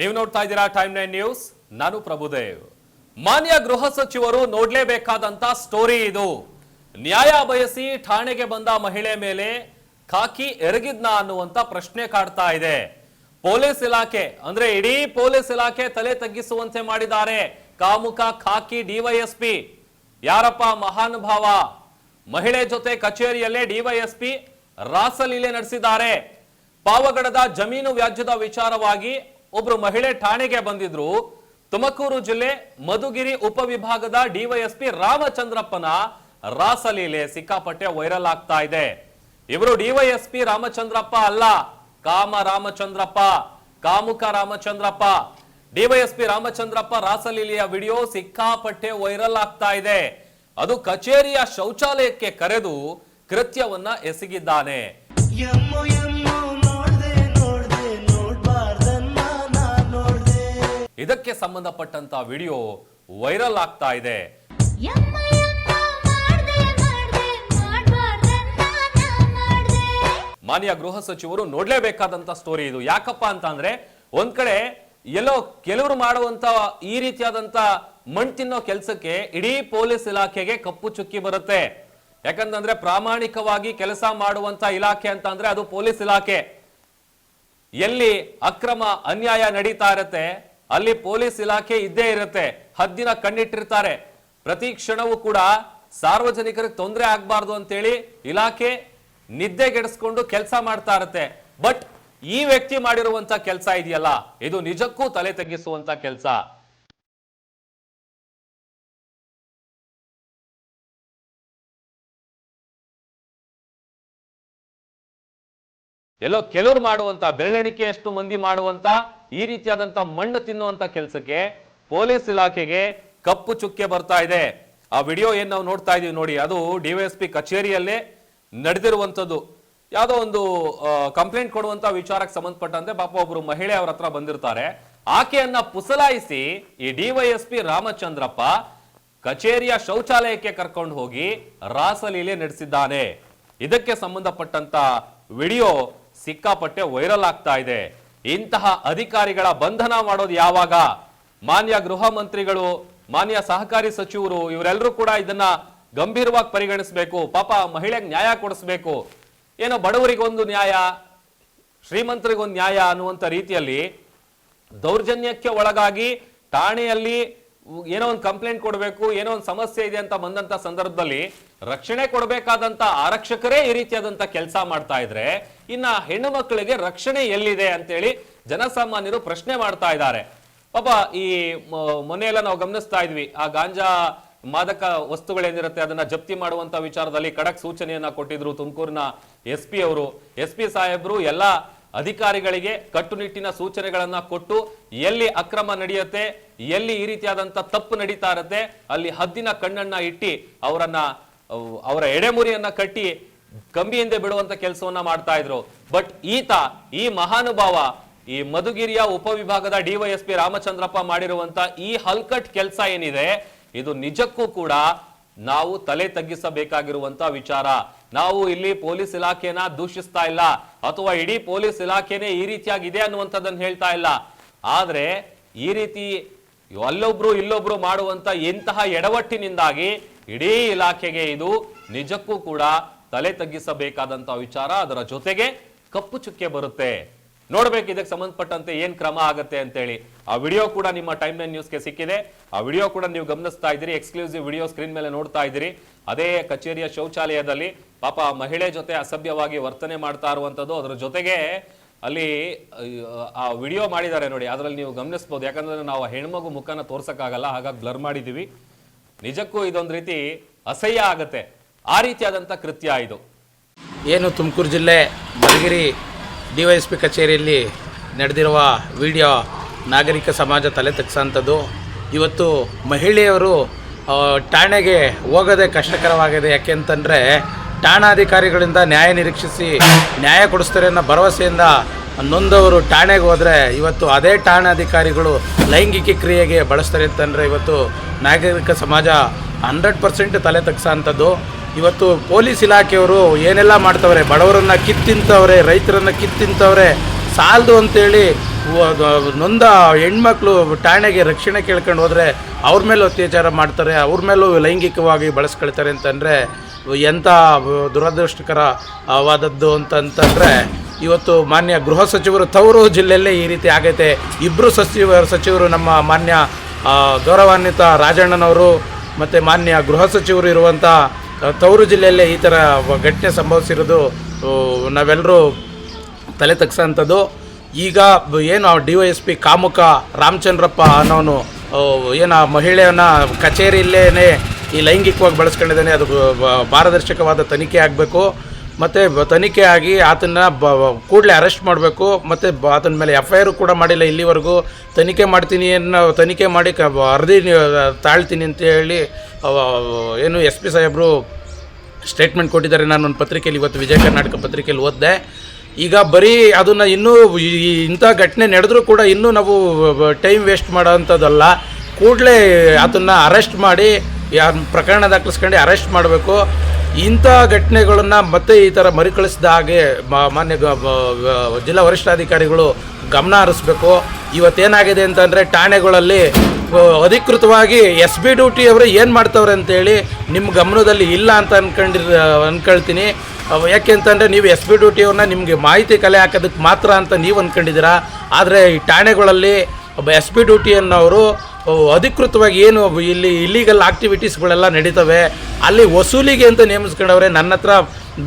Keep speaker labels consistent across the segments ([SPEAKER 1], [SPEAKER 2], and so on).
[SPEAKER 1] ನೀವು ನೋಡ್ತಾ ಇದ್ದೀರಾ ಟೈಮ್ ನೈನ್ ನ್ಯೂಸ್? ನಾನು ಪ್ರಭುದೇವ್. ಮಾನ್ಯ ಗೃಹ ಸಚಿವರು ನೋಡ್ಲೇಬೇಕಾದಂತ ಸ್ಟೋರಿ ಇದು. ನ್ಯಾಯ ಬಯಸಿ ಠಾಣೆಗೆ ಬಂದ ಮಹಿಳೆ ಮೇಲೆ ಖಾಕಿ ಎರಗಿದ್ನ ಅನ್ನುವಂತ ಪ್ರಶ್ನೆ ಕಾಡ್ತಾ ಇದೆ. ಪೊಲೀಸ್ ಇಲಾಖೆ, ಅಂದ್ರೆ ಇಡೀ ಪೊಲೀಸ್ ಇಲಾಖೆ ತಲೆ ತಗ್ಗಿಸುವಂತೆ ಮಾಡಿದ್ದಾರೆ. ಕಾಮುಕ ಖಾಕಿ ಡಿವೈಎಸ್ಪಿ ಯಾರಪ್ಪ ಮಹಾನುಭಾವ? ಮಹಿಳೆ ಜೊತೆ ಕಚೇರಿಯಲ್ಲೇ ಡಿವೈಎಸ್ಪಿ ರಾಸಲೀಲೆ ನಡೆಸಿದ್ದಾರೆ. ಪಾವಗಡದ ಜಮೀನು ವ್ಯಾಜ್ಯದ ವಿಚಾರವಾಗಿ ಒಬ್ರು ಮಹಿಳೆ ಠಾಣೆಗೆ ಬಂದಿದ್ರು. ತುಮಕೂರು ಜಿಲ್ಲೆ ಮಧುಗಿರಿ ಉಪವಿಭಾಗದ ಡಿವೈಎಸ್ಪಿ ರಾಮಚಂದ್ರಪ್ಪನ ರಾಸಲೀಲೆ ಸಿಕ್ಕಾಪಟ್ಟೆ ವೈರಲ್ ಆಗ್ತಾ ಇದೆ. ಇವರು ಡಿವೈಎಸ್ಪಿ ರಾಮಚಂದ್ರಪ್ಪ ಅಲ್ಲ. ಕಾಮ ರಾಮಚಂದ್ರಪ್ಪ, ಕಾಮುಕ ರಾಮಚಂದ್ರಪ್ಪ. ಡಿವೈಎಸ್ಪಿ ರಾಮಚಂದ್ರಪ್ಪ ರಾಸಲೀಲೆಯ ವಿಡಿಯೋ ಸಿಕ್ಕಾಪಟ್ಟೆ ವೈರಲ್ ಆಗ್ತಾ ಇದೆ. ಅದು ಕಚೇರಿಯ ಶೌಚಾಲಯಕ್ಕೆ ಕರೆದು ಕೃತ್ಯವನ್ನ ಎಸಗಿದ್ದಾನೆ. ಇದಕ್ಕೆ ಸಂಬಂಧಪಟ್ಟಂತ ವಿಡಿಯೋ ವೈರಲ್ ಆಗ್ತಾ ಇದೆ. ಮಾನ್ಯ ಗೃಹ ಸಚಿವರು ನೋಡ್ಲೇಬೇಕಾದಂತ ಸ್ಟೋರಿ ಇದು. ಯಾಕಪ್ಪ ಅಂತ ಅಂದ್ರೆ ಒಂದ್ ಕಡೆ ಎಲ್ಲೋ ಕೆಲವರು ಮಾಡುವಂತ ಈ ರೀತಿಯಾದಂತ ಮಣ್ ತಿನ್ನೋ ಕೆಲಸಕ್ಕೆ ಇಡೀ ಪೊಲೀಸ್ ಇಲಾಖೆಗೆ ಕಪ್ಪು ಚುಕ್ಕಿ ಬರುತ್ತೆ. ಯಾಕಂತಂದ್ರೆ ಪ್ರಾಮಾಣಿಕವಾಗಿ ಕೆಲಸ ಮಾಡುವಂತ ಇಲಾಖೆ ಅಂತ ಅಂದ್ರೆ ಅದು ಪೊಲೀಸ್ ಇಲಾಖೆ. ಎಲ್ಲಿ ಅಕ್ರಮ ಅನ್ಯಾಯ ನಡೀತಾ ಇರುತ್ತೆ ಅಲ್ಲಿ ಪೊಲೀಸ್ ಇಲಾಖೆ ಇದ್ದೇ ಇರುತ್ತೆ. ಹದ್ದಿನ ಕಣ್ಣಿಟ್ಟಿರ್ತಾರೆ. ಪ್ರತಿ ಕ್ಷಣವೂ ಕೂಡ ಸಾರ್ವಜನಿಕರಿಗೆ ತೊಂದರೆ ಆಗಬಾರ್ದು ಅಂತೇಳಿ ಇಲಾಖೆ ನಿದ್ದೆಗೆಡಿಸ್ಕೊಂಡು ಕೆಲಸ ಮಾಡ್ತಾ ಇರುತ್ತೆ. ಬಟ್ ಈ ವ್ಯಕ್ತಿ ಮಾಡಿರುವಂತ ಕೆಲಸ ಇದೆಯಲ್ಲ? ಇದು ನಿಜಕ್ಕೂ ತಲೆ ತಗ್ಗಿಸುವಂತ ಕೆಲಸ. ಎಲ್ಲೋ ಕೆಲವರು ಮಾಡುವಂತ, ಬೆರಳೆಣಿಕೆಯಷ್ಟು ಮಂದಿ ಮಾಡುವಂತ, ಈ ರೀತಿಯಾದಂತ ಮಣ್ಣು ತಿನ್ನುವಂತ ಕೆಲಸಕ್ಕೆ ಪೊಲೀಸ್ ಇಲಾಖೆಗೆ ಕಪ್ಪು ಚುಕ್ಕೆ ಬರ್ತಾ ಇದೆ. ಆ ವಿಡಿಯೋ ಏನ್ ನಾವು ನೋಡ್ತಾ ಇದೀವಿ ನೋಡಿ, ಅದು ಡಿವೈಎಸ್ಪಿ ಕಚೇರಿಯಲ್ಲೇ ನಡೆದಿರುವಂತದ್ದು ಯಾವುದೋ ಒಂದು ಕಂಪ್ಲೇಂಟ್ ಕೊಡುವಂತ ವಿಚಾರಕ್ಕೆ ಸಂಬಂಧಪಟ್ಟಂತೆ ಪಾಪ ಒಬ್ರು ಮಹಿಳೆ ಅವ್ರ ಹತ್ರ ಬಂದಿರ್ತಾರೆ. ಆಕೆಯನ್ನ ಪುಸಲಾಯಿಸಿ ಈ ಡಿವೈಎಸ್ಪಿ ರಾಮಚಂದ್ರಪ್ಪ ಕಚೇರಿಯ ಶೌಚಾಲಯಕ್ಕೆ ಕರ್ಕೊಂಡು ಹೋಗಿ ರಾಸಲೀಲೆ ನಡೆಸಿದ್ದಾನೆ. ಇದಕ್ಕೆ ಸಂಬಂಧಪಟ್ಟಂತ ವಿಡಿಯೋ ಸಿಕ್ಕಾಪಟ್ಟೆ ವೈರಲ್ ಆಗ್ತಾ ಇದೆ. ಇಂತಹ ಅಧಿಕಾರಿಗಳ ಬಂಧನ ಮಾಡೋದು ಯಾವಾಗ? ಮಾನ್ಯ ಗೃಹ ಮಂತ್ರಿಗಳು, ಮಾನ್ಯ ಸಹಕಾರಿ ಸಚಿವರು, ಇವರೆಲ್ಲರೂ ಕೂಡ ಇದನ್ನ ಗಂಭೀರವಾಗಿ ಪರಿಗಣಿಸಬೇಕು. ಪಾಪ ಮಹಿಳೆಗೆ ನ್ಯಾಯ ಕೊಡಿಸ್ಬೇಕು. ಏನೋ ಬಡವರಿಗೊಂದು ನ್ಯಾಯ, ಶ್ರೀಮಂತರಿಗೊಂದು ನ್ಯಾಯ ಅನ್ನುವಂಥ ರೀತಿಯಲ್ಲಿ ದೌರ್ಜನ್ಯಕ್ಕೆ ಒಳಗಾಗಿ ಠಾಣೆಯಲ್ಲಿ ಏನೋ ಒಂದು ಕಂಪ್ಲೇಂಟ್ ಕೊಡಬೇಕು, ಏನೋ ಒಂದು ಸಮಸ್ಯೆ ಇದೆ ಅಂತ ಬಂದಂತ ಸಂದರ್ಭದಲ್ಲಿ ರಕ್ಷಣೆ ಕೊಡಬೇಕಾದಂತ ಆರಕ್ಷಕರೇ ಈ ರೀತಿಯಾದಂತ ಕೆಲಸ ಮಾಡ್ತಾ ಇದ್ರೆ ಇನ್ನ ಹೆಣ್ಣು ಮಕ್ಕಳಿಗೆ ರಕ್ಷಣೆ ಎಲ್ಲಿದೆ ಅಂತೇಳಿ ಜನಸಾಮಾನ್ಯರು ಪ್ರಶ್ನೆ ಮಾಡ್ತಾ ಇದ್ದಾರೆ. ಪಾಪ ಈ ಮೊನ್ನೆಲ್ಲ ನಾವು ಗಮನಿಸ್ತಾ ಇದ್ವಿ. ಆ ಗಾಂಜಾ ಮಾದಕ ವಸ್ತುಗಳೇನಿರುತ್ತೆ ಅದನ್ನ ಜಪ್ತಿ ಮಾಡುವಂತ ವಿಚಾರದಲ್ಲಿ ಖಡಕ್ ಸೂಚನೆಯನ್ನ ಕೊಟ್ಟಿದ್ರು ತುಮಕೂರಿನ ಎಸ್ ಪಿ ಅವರು. ಎಸ್ ಪಿ ಸಾಹೇಬ್ರು ಎಲ್ಲ ಅಧಿಕಾರಿಗಳಿಗೆ ಕಟ್ಟುನಿಟ್ಟಿನ ಸೂಚನೆಗಳನ್ನ ಕೊಟ್ಟು ಎಲ್ಲಿ ಅಕ್ರಮ ನಡೆಯುತ್ತೆ, ಎಲ್ಲಿ ಈ ರೀತಿಯಾದಂತ ತಪ್ಪು ನಡೀತಾ ಇರುತ್ತೆ, ಅಲ್ಲಿ ಹದ್ದಿನ ಕಣ್ಣನ್ನ ಇಟ್ಟಿ ಅವರನ್ನ, ಅವರ ಎಡೆಮುರಿಯನ್ನ ಕಟ್ಟಿ ಕಂಬಿಯಿಂದ ಬಿಡುವಂತ ಕೆಲಸವನ್ನ ಮಾಡ್ತಾ ಇದ್ರು. ಬಟ್ ಈತ, ಈ ಮಹಾನುಭಾವ, ಈ ಮಧುಗಿರಿಯ ಉಪವಿಭಾಗದ ಡಿವೈಎಸ್ಪಿ ರಾಮಚಂದ್ರಪ್ಪ ಮಾಡಿರುವಂತ ಈ ಹಲ್ಕಟ್ ಕೆಲಸ ಏನಿದೆ, ಇದು ನಿಜಕ್ಕೂ ಕೂಡ ನಾವು ತಲೆ ತಗ್ಗಿಸಬೇಕಾಗಿರುವಂತ ವಿಚಾರ. ನಾವು ಇಲ್ಲಿ ಪೊಲೀಸ್ ಇಲಾಖೆನ ದೂಷಿಸ್ತಾ ಇಲ್ಲ, ಅಥವಾ ಇಡೀ ಪೊಲೀಸ್ ಇಲಾಖೆನೇ ಈ ರೀತಿಯಾಗಿದೆ ಅನ್ನುವಂಥದ್ದನ್ನು ಹೇಳ್ತಾ ಇಲ್ಲ. ಆದ್ರೆ ಈ ರೀತಿ ಅಲ್ಲೊಬ್ರು ಇಲ್ಲೊಬ್ರು ಮಾಡುವಂತ ಇಂತಹ ಎಡವಟ್ಟಿನಿಂದಾಗಿ ಇಡೀ ಇಲಾಖೆಗೆ ಇದು ನಿಜಕ್ಕೂ ಕೂಡ ತಲೆ ತಗ್ಗಿಸಬೇಕಾದಂತ ವಿಚಾರ ಅದರ ಜೊತೆಗೆ ಕಪ್ಪು ಚುಕ್ಕೆ ಬರುತ್ತೆ. ನೋಡ್ಬೇಕು ಇದಕ್ಕೆ ಸಂಬಂಧಪಟ್ಟಂತೆ ಏನ್ ಕ್ರಮ ಆಗುತ್ತೆ ಅಂತೇಳಿ. ಆ ವಿಡಿಯೋ ಕೂಡ ನಿಮ್ಮ ಟೈಮ್ ಲೈನ್ ನ್ಯೂಸ್ಗೆ ಸಿಕ್ಕಿದೆ. ಆ ವಿಡಿಯೋ ಕೂಡ ನೀವು ಗಮನಿಸ್ತಾ ಇದ್ದೀರಿ. ಎಕ್ಸ್ಕ್ಲೂಸಿವ್ ವಿಡಿಯೋ ಸ್ಕ್ರೀನ್ ಮೇಲೆ ನೋಡ್ತಾ ಇದ್ದೀರಿ. ಅದೇ ಕಚೇರಿಯ ಶೌಚಾಲಯದಲ್ಲಿ ಪಾಪ ಮಹಿಳೆ ಜೊತೆ ಅಸಭ್ಯವಾಗಿ ವರ್ತನೆ ಮಾಡ್ತಾ ಇರುವಂಥದ್ದು ಅದರ ಜೊತೆಗೆ ಅಲ್ಲಿ, ಆ ವಿಡಿಯೋ ಮಾಡಿದ್ದಾರೆ ನೋಡಿ. ಅದರಲ್ಲಿ ನೀವು ಗಮನಿಸ್ಬೋದು. ಯಾಕಂದ್ರೆ ನಾವು ಹೆಣ್ಮಗು ಮುಖನ ತೋರ್ಸಕ್ಕಾಗಲ್ಲ. ಹಾಗಾಗಿ ಬ್ಲರ್ ಮಾಡಿದೀವಿ ನಿಜಕ್ಕೂ ಇದೊಂದು ರೀತಿ ಅಸಹ್ಯ ಆಗತ್ತೆ. ಆ ರೀತಿಯಾದಂಥ ಕೃತ್ಯ ಇದು.
[SPEAKER 2] ಏನು ತುಮಕೂರು ಜಿಲ್ಲೆ ಮಲಗಿರಿ ಡಿ ವೈ ಕಚೇರಿಯಲ್ಲಿ ನಡೆದಿರುವ ವಿಡಿಯೋ ನಾಗರಿಕ ಸಮಾಜ ತಲೆ ತಗ್ಸೋಂಥದ್ದು ಇವತ್ತು ಮಹಿಳೆಯರು ಠಾಣೆಗೆ ಹೋಗೋದೇ ಕಷ್ಟಕರವಾಗಿದೆ. ಯಾಕೆಂತಂದರೆ ಠಾಣಾಧಿಕಾರಿಗಳಿಂದ ನ್ಯಾಯ ನಿರೀಕ್ಷಿಸಿ ನ್ಯಾಯ ಕೊಡಿಸ್ತಾರೆ ಅನ್ನೋ ಭರವಸೆಯಿಂದ ನೊಂದವರು ಠಾಣೆಗೆ ಹೋದರೆ ಇವತ್ತು ಅದೇ ಠಾಣಾಧಿಕಾರಿಗಳು ಲೈಂಗಿಕ ಕ್ರಿಯೆಗೆ ಬಳಸ್ತಾರೆ ಅಂತಂದರೆ ಇವತ್ತು ನಾಗರಿಕ ಸಮಾಜ ಹಂಡ್ರೆಡ್ ಪರ್ಸೆಂಟ್ ತಲೆ ತಗ್ಸೋಂಥದ್ದು ಇವತ್ತು ಪೊಲೀಸ್ ಇಲಾಖೆಯವರು ಏನೆಲ್ಲ ಮಾಡ್ತವ್ರೆ? ಬಡವರನ್ನ ಕಿತ್ತಿಂತವ್ರೆ, ರೈತರನ್ನ ಕಿತ್ತಿಂತವ್ರೆ, ಸಾಲದು ಅಂತೇಳಿ ನೊಂದ ಹೆಣ್ಮಕ್ಳು ಠಾಣೆಗೆ ರಕ್ಷಣೆ ಕೇಳ್ಕೊಂಡು ಹೋದರೆ ಅವ್ರ ಮೇಲೂ ಅತ್ಯಾಚಾರ ಮಾಡ್ತಾರೆ, ಅವ್ರ ಮೇಲೂ ಲೈಂಗಿಕವಾಗಿ ಬಳಸ್ಕೊಳ್ತಾರೆ ಅಂತಂದರೆ ಎಂಥ ದುರದೃಷ್ಟಕರವಾದದ್ದು ಅಂತಂತಂದರೆ ಇವತ್ತು ಮಾನ್ಯ ಗೃಹ ಸಚಿವರು ತವರು ಜಿಲ್ಲೆಯಲ್ಲೇ ಈ ರೀತಿ ಆಗೈತೆ. ಇಬ್ಬರು ಸಚಿವ ಸಚಿವರು ನಮ್ಮ ಮಾನ್ಯ ಗೌರವಾನ್ವಿತ ರಾಜಣ್ಣನವರು ಮತ್ತು ಮಾನ್ಯ ಗೃಹ ಸಚಿವರು ಇರುವಂಥ ತವರು ಜಿಲ್ಲೆಯಲ್ಲೇ ಈ ಥರ ಘಟನೆ ಸಂಭವಿಸಿರೋದು ನಾವೆಲ್ಲರೂ ತಲೆ ತಗ್ಸೋಂಥದ್ದು. ಈಗ ಏನು ಡಿ ವೈ ಎಸ್ ಪಿ ಕಾಮುಕ ರಾಮಚಂದ್ರಪ್ಪ ಅನ್ನೋನು ಏನು ಆ ಮಹಿಳೆಯನ್ನ ಕಚೇರಿಯಲ್ಲೇ ಈ ಲೈಂಗಿಕವಾಗಿ ಬಳಸ್ಕೊಂಡಿದ್ದಾನೆ, ಅದು ಪಾರದರ್ಶಕವಾದ ತನಿಖೆ ಆಗಬೇಕು. ಮತ್ತು ತನಿಖೆ ಆಗಿ ಆತನ ಬ, ಕೂಡಲೇ ಅರೆಸ್ಟ್ ಮಾಡಬೇಕು, ಮತ್ತು ಬ, ಆತನ ಮೇಲೆ ಎಫ್ ಐ ಆರು ಕೂಡ ಮಾಡಿಲ್ಲ ಇಲ್ಲಿವರೆಗೂ. ತನಿಖೆ ಮಾಡ್ತೀನಿ ಅನ್ನೋ, ತನಿಖೆ ಮಾಡಿ ಕ ಅರ್ಧಿ ತಾಳ್ತೀನಿ ಅಂತ ಹೇಳಿ ಏನು ಎಸ್ ಪಿ ಸಾಹೇಬರು ಸ್ಟೇಟ್ಮೆಂಟ್ ಕೊಟ್ಟಿದ್ದಾರೆ. ನಾನು ಒಂದು ಪತ್ರಿಕೆಯಲ್ಲಿ ಇವತ್ತು ವಿಜಯ ಕರ್ನಾಟಕ ಪತ್ರಿಕೆಯಲ್ಲಿ ಓದಿದೆ. ಈಗ ಬರೀ ಅದನ್ನು ಇನ್ನೂ ಇಂಥ ಘಟನೆ ನಡೆದರೂ ಕೂಡ ಇನ್ನೂ ನಾವು ಟೈಮ್ ವೇಸ್ಟ್ ಮಾಡೋವಂಥದ್ದಲ್ಲ ಕೂಡಲೇ ಅದನ್ನು ಅರೆಸ್ಟ್ ಮಾಡಿ, ಯಾರು ಪ್ರಕರಣ ದಾಖಲಿಸ್ಕೊಂಡು ಅರೆಸ್ಟ್ ಮಾಡಬೇಕು. ಇಂಥ ಘಟನೆಗಳನ್ನು ಮತ್ತೆ ಈ ಥರ ಮರುಕಳಿಸಿದ ಹಾಗೆ ಮಾನ್ಯ ಜಿಲ್ಲಾ ವರಿಷ್ಠಾಧಿಕಾರಿಗಳು ಗಮನ ಹರಿಸ್ಬೇಕು. ಇವತ್ತೇನಾಗಿದೆ ಅಂತಂದರೆ ಠಾಣೆಗಳಲ್ಲಿ ಅಧಿಕೃತವಾಗಿ ಎಸ್ ಬಿ ಡ್ಯೂಟಿ ಅವರು ಏನು ಮಾಡ್ತವ್ರೆ ಅಂತೇಳಿ ನಿಮ್ಮ ಗಮನದಲ್ಲಿ ಇಲ್ಲ ಅಂತ ಅನ್ಕೊಂಡಿರ್ ಅಂದ್ಕೊಳ್ತೀನಿ ಯಾಕೆ ಅಂತಂದರೆ ನೀವು ಎಸ್ ಬಿ ಡ್ಯೂಟಿಯವ್ರನ್ನ ನಿಮಗೆ ಮಾಹಿತಿ ಕಲೆ ಹಾಕೋದಕ್ಕೆ ಮಾತ್ರ ಅಂತ ನೀವು ಅಂದ್ಕೊಂಡಿದ್ದೀರಾ ಆದರೆ ಈ ಠಾಣೆಗಳಲ್ಲಿ ಒಬ್ಬ ಎಸ್ ಪಿ ಡ್ಯೂಟಿ ಅನ್ನೋರು ಅಧಿಕೃತವಾಗಿ ಏನು ಇಲ್ಲಿ ಇಲ್ಲಿಗಲ್ ಆಕ್ಟಿವಿಟೀಸ್ಗಳೆಲ್ಲ ನಡೀತವೆ, ಅಲ್ಲಿ ವಸೂಲಿಗೆ ಅಂತ ನೇಮಿಸ್ಕೊಂಡವ್ರೆ ನನ್ನ ಹತ್ರ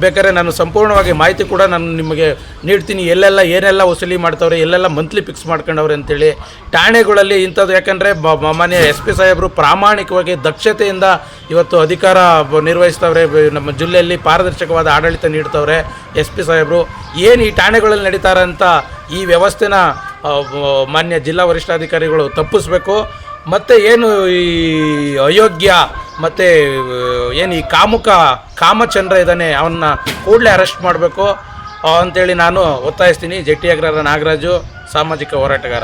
[SPEAKER 2] ಬೇಕಾದ್ರೆ ನಾನು ಸಂಪೂರ್ಣವಾಗಿ ಮಾಹಿತಿ ಕೂಡ ನಾನು ನಿಮಗೆ ನೀಡ್ತೀನಿ. ಎಲ್ಲೆಲ್ಲ, ಏನೆಲ್ಲ ವಸೂಲಿ ಮಾಡ್ತವ್ರೆ, ಎಲ್ಲೆಲ್ಲ ಮಂತ್ಲಿ ಫಿಕ್ಸ್ ಮಾಡ್ಕೊಂಡವ್ರೆ ಅಂತೇಳಿ ಠಾಣೆಗಳಲ್ಲಿ ಇಂಥದ್ದು. ಯಾಕಂದರೆ ಮಾನ್ಯ ಎಸ್ ಪಿ ಸಾಹೇಬರು ಪ್ರಾಮಾಣಿಕವಾಗಿ ದಕ್ಷತೆಯಿಂದ ಇವತ್ತು ಅಧಿಕಾರ ನಿರ್ವಹಿಸ್ತವ್ರೆ. ನಮ್ಮ ಜಿಲ್ಲೆಯಲ್ಲಿ ಪಾರದರ್ಶಕವಾದ ಆಡಳಿತ ನೀಡ್ತವ್ರೆ ಎಸ್ ಪಿ ಸಾಹೇಬರು. ಏನು ಈ ಠಾಣೆಗಳಲ್ಲಿ ನಡೀತಾರೆ ಅಂತ ಈ ವ್ಯವಸ್ಥೆನ ಮಾನ್ಯ ಜಿಲ್ಲಾ ವರಿಷ್ಠಾಧಿಕಾರಿಗಳು ತಪ್ಪಿಸ್ಬೇಕು. ಮತ್ತು ಏನು ಈ ಅಯೋಗ್ಯ, ಮತ್ತು ಏನು ಈ ಕಾಮುಕ, ಕಾಮಚಂದ್ರ ಇದ್ದಾನೆ ಅವನ್ನ ಕೂಡಲೇ ಅರೆಸ್ಟ್ ಮಾಡಬೇಕು. ಅಂತೇಳಿ ನಾನು ಒತ್ತಾಯಿಸ್ತೀನಿ. ಜೆ ಟಿ ಅಗ್ರಹಾರ ನಾಗರಾಜು, ಸಾಮಾಜಿಕ ಹೋರಾಟಗಾರ.